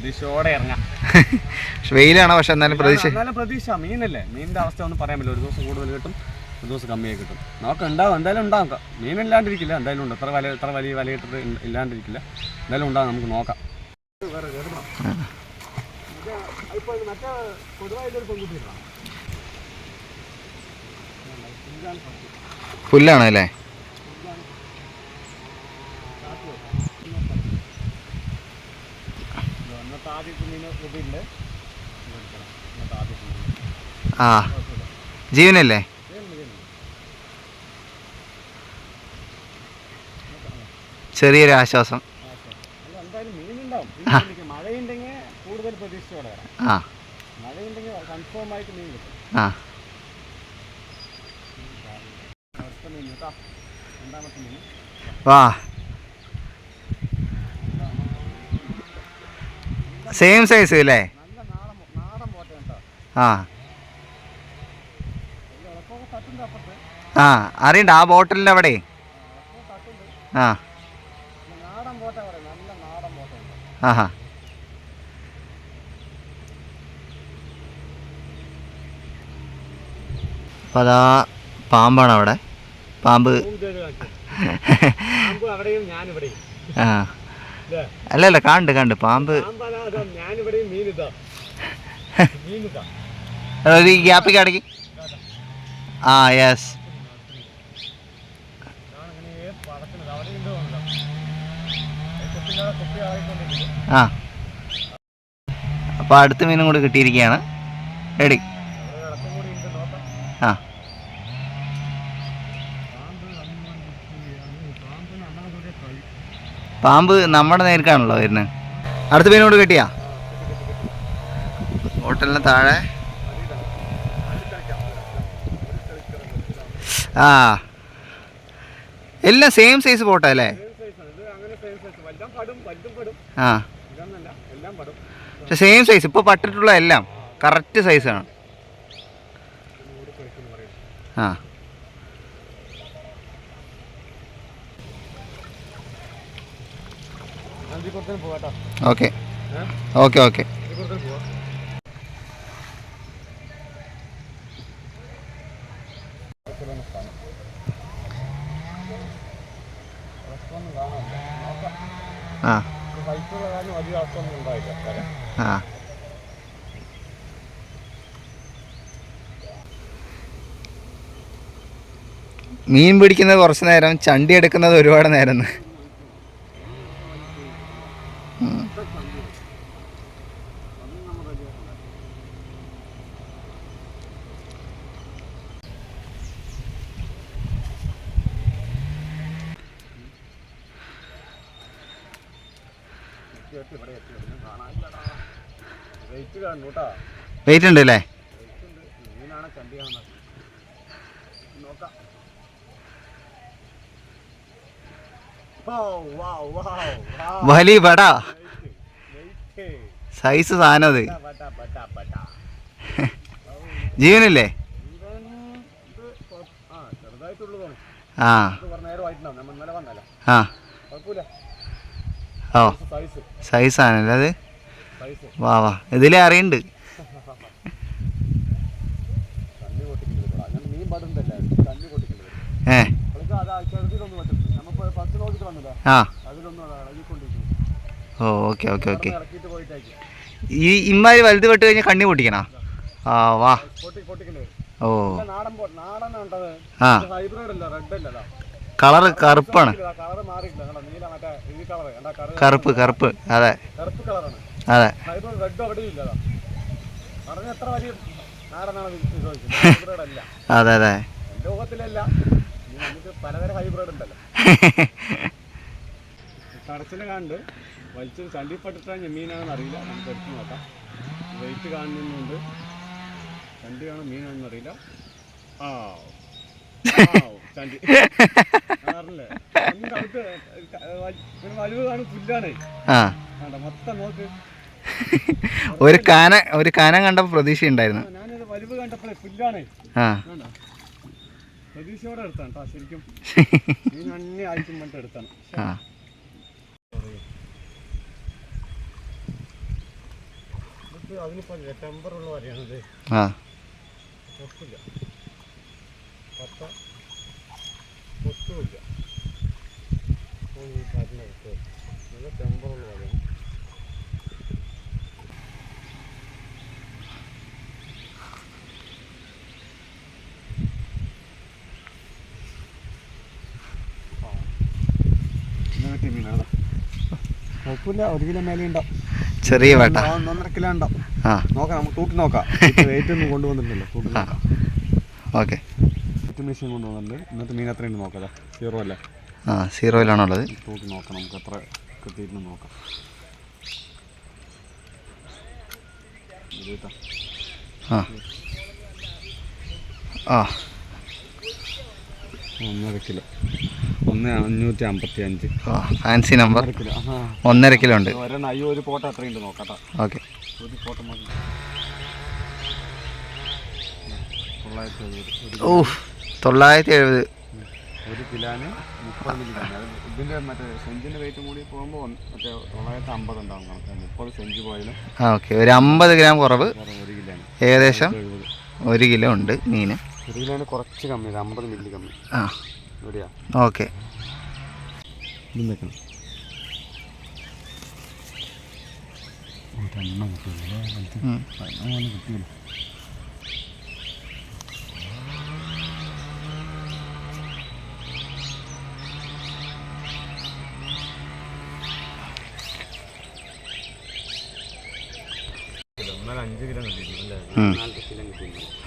പ്രതീക്ഷയോടെ ഇറങ്ങാം. പക്ഷെ വെയിലാണ് പക്ഷെ എന്നാലും പ്രതീക്ഷ എന്നാലും പ്രതീക്ഷ. മീനല്ലേ? മീനിന്റെ അവസ്ഥ ഒന്നും പറയാൻ പറ്റില്ല. ഒരു ദിവസം കൂടുതൽ കിട്ടും ഒരു ദിവസം കമ്മിയായി കിട്ടും. നമുക്ക് ഉണ്ടാവും എന്തായാലും ഉണ്ടാക്കാം മീൻ ഇല്ലാണ്ടിരിക്കില്ല എന്തായാലും ഉണ്ട്. എത്ര വല എത്ര വലിയ വല ഇട്ടിട്ട് ഇല്ല- ഇല്ലാണ്ടിരിക്കില്ല. എന്തായാലും ഉണ്ടാകും നമുക്ക് നോക്കാം. പുല്ലാണ് അല്ലേ? ഇതില്ല ആ. ജീവനല്ലേ? ചെറിയൊരു ആശ്വാസം. മഴയുണ്ടെങ്കിൽ കൂടുതൽ പ്രതീക്ഷയോടെ ആ. മഴയുണ്ടെങ്കിൽ കൺഫേം ആയിട്ട് കിട്ടും. ആ. മീൻ. വാ. സെയിം സൈസ് അല്ലേ? ആ. ആ അറിയണ്ട ആ ബോട്ടിലിന്റെ അവിടെ. ആ. ആഹാ. അപ്പോൾ അതാ പാമ്പാണ് അവിടെ. പാമ്പ്. ആ? അല്ല അല്ല കണ്ട് കണ്ട് പാമ്പ്. ഒരു ഗ്യാപ്പിക്ക് അടക്കി. ആ യെസ് ആ. അപ്പോൾ അടുത്ത മീനും കൂടി കിട്ടിയിരിക്കുകയാണ്. റെഡി അവിടെ ഇളക്കം കൂടി ഉണ്ട് നോക്കാം ആ പാമ്പ് പാമ്പ് നമ്മളെ കൂടെ കളി പാമ്പ് നമ്മുടെ നേർക്കാണല്ലോ വരുന്നത്. അടുത്ത മീനോട് കെട്ടിയാ. ഹോട്ടലിന് താഴെ. ആ. എല്ലാം സെയിം സൈസ് പോട്ടാ അല്ലേ? ആ. പക്ഷെ സെയിം സൈസ് ഇപ്പോൾ പട്ടിട്ടുള്ള എല്ലാം കറക്റ്റ് സൈസാണ് ആ. ഓക്കെ. Okay okay. ആ. മീൻ പിടിക്കുന്നത് കുറച്ച് നേരം ചണ്ടി എടുക്കുന്നത് ഒരുപാട് നേരം വെയിറ്റ് ഉണ്ട് അല്ലേ? വലിയ പട സൈസ് സാധനം അത്. ജീവനല്ലേ? ആ. ആ. ഓ സൈസ് സൈസ് ആണല്ലേ അത്? വാ വാ ഇതിലേ അറിയണ്ട്. ഏ. ആ. ഓ ഓക്കെ ഓക്കെ ഓക്കെ. ഈ ഇമ്മാതിരി വലുത് പെട്ട് കഴിഞ്ഞാൽ കണ്ണി പൊട്ടിക്കണോ? ആ വാ. ഓ. ആ. കറുപ്പാണ്. കളർ കണ്ടോ? കളർ കറുപ്പ് കറുപ്പ്. അതെ. അതെ. അതെ. അതെ കടച്ചിൽ കാണുന്നുണ്ട് വലിച്ചൊരു ചണ്ടിപ്പട്ടിട്ടാണ് മീനാണെന്ന് അറിയില്ല. നമുക്ക് എടുത്തു നോക്കാം. വെയിറ്റ് കാണുന്നുണ്ട്. ചണ്ടിയാണോ മീനാണെന്ന് അറിയില്ല. ആ ഒരു കാന ഒരു കാന കണ്ടപ്പോൾ പ്രതീക്ഷ ഉണ്ടായിരുന്നു പ്രതീക്ഷയോടെ എടുത്താണ് ശരിക്കും. ആയിരിക്കും ടെമ്പറുള്ള വരെയാണത്. ആ. ഒക്കില്ല പത്ത ഒട്ടുമില്ല അപ്പോൾ ഈ കാറ്റിനെ വിട്ട് നല്ല ടെമ്പറുള്ള വരെയാണ് കിട്ടിയ മീനാണ് കുഴപ്പമില്ല ഒരു കിലോ മേലെ ഉണ്ടാവും ചെറിയ വേട്ട. ഒന്നൊന്നര കിലോ ഉണ്ടാവും ആ. നോക്കാം നമുക്ക് തൂക്കി നോക്കാം. വെയിറ്റ് ഒന്നും കൊണ്ടുവന്നിട്ടില്ലല്ലോ തൂക്കി ആ. നോക്കാം. ഓക്കെ. വെയിറ്റ് മെഷീൻ കൊണ്ടുവന്നിട്ടുണ്ട് ഇന്നത്തെ മീൻ എത്രയുണ്ട് നോക്കാം സീറോ അല്ലേ? ആ സീറോയിലാണുള്ളത് തൂക്കി നോക്കാം നമുക്ക് എത്ര കിട്ടിയിട്ടുണ്ട് നോക്കാം. ആ. ആ. ഒന്നര കിലോ. ഒന്ന് അഞ്ഞൂറ്റി അമ്പത്തി അഞ്ച് ഫാൻസി നമ്പർ ഒന്നര കിലോ. ഉണ്ട്. അയ്യോ ഒരു പോട്ട എത്രയുണ്ട് നോക്കാട്ടാ ഓക്കെ. ഒരു പോട്ട ഓ തൊള്ളായിരത്തി എഴുപത്. ഒരു കിലോന് മുപ്പത് മില്ലിഗ്രാം അത് ഇതിന്റെ മറ്റേ സെഞ്ചിന്റെ വെയിറ്റ് കൂടി പോകുമ്പോൾ മറ്റേ തൊള്ളായിരത്തി അമ്പത് ഉണ്ടാവും കണക്ക്. മുപ്പത് സെഞ്ച് പോയാലും ആ ഓക്കെ. ഒരു അമ്പത് ഗ്രാം കുറവ്. ഒരു കിലോ ഏകദേശം ഒരു കിലോ ഉണ്ട് മീൻ ഒരു കിലോന് കുറച്ച് കമ്മി അമ്പത് മില്ലി കമ്മി. ആ. എവിടെയാ ഓക്കെ. കിട്ടിയില്ലേ? കിട്ടിയില്ല ഒന്നര അഞ്ച് കിലോ കിട്ടിയിട്ടുണ്ട് ഉം. നാല് കിലോ കിട്ടിയിട്ടുണ്ട്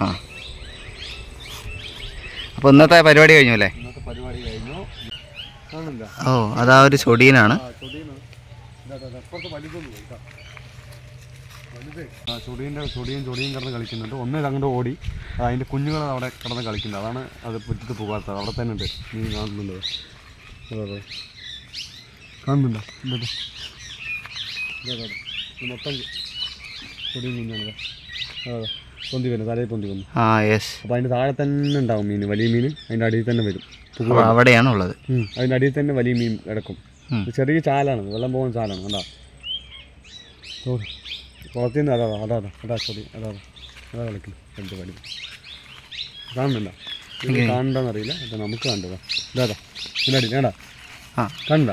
ആ. അപ്പോൾ ഇന്നത്തെ പരിപാടി കഴിഞ്ഞു അല്ലേ? ഓ അതാ ഒരു ചൊടിയനാണ്. ആ ചൊടിയന്റെ ചൊടിയും ചൊടിയും കിടന്ന് കളിക്കുന്നുണ്ട്. ഒന്ന് അങ്ങോട്ട് ഓടി അതിന്റെ കുഞ്ഞുങ്ങൾ അവിടെ കിടന്ന് കളിക്കുന്നത് അതാണ് അത് പുറ്റത്ത് പോകാത്തത്. അവിടെ തന്നെ ഉണ്ട്. നീ കാണുന്നുണ്ട്? അതെ കാണുന്നുണ്ടോ? മൊത്തം ചൊടിയും കുഞ്ഞാണ് ഇതാ. അതെ അതെ പൊന്തി വരും തലയിൽ പൊന്തി വന്നു. ആ യെസ് അപ്പോൾ അതിന്റെ താഴെ തന്നെ ഉണ്ടാവും മീൻ വലിയ മീൻ അതിന്റെ അടിയിൽ തന്നെ വരും. അവിടെയാണുള്ളത്. അതിന്റെ അതിന്റെ അടിയിൽ തന്നെ വലിയ മീൻ കിടക്കും. ചെറിയ ചാലാണ് വെള്ളം പോകുന്ന ചാലാണ് കണ്ടാ? കുളത്തിൽ അതാ അതാ അതാ ചെടി അതാ അതാ കളിക്കും കളിക്കുന്നു. രണ്ട് വലിയ കാണുന്നുണ്ട? ഇത് കാണണ്ടെന്നറിയില്ല അത് നമുക്ക് കണ്ടതാ. ഇതാ ഇതിന്റെ അടി വേണ്ട കണ്ട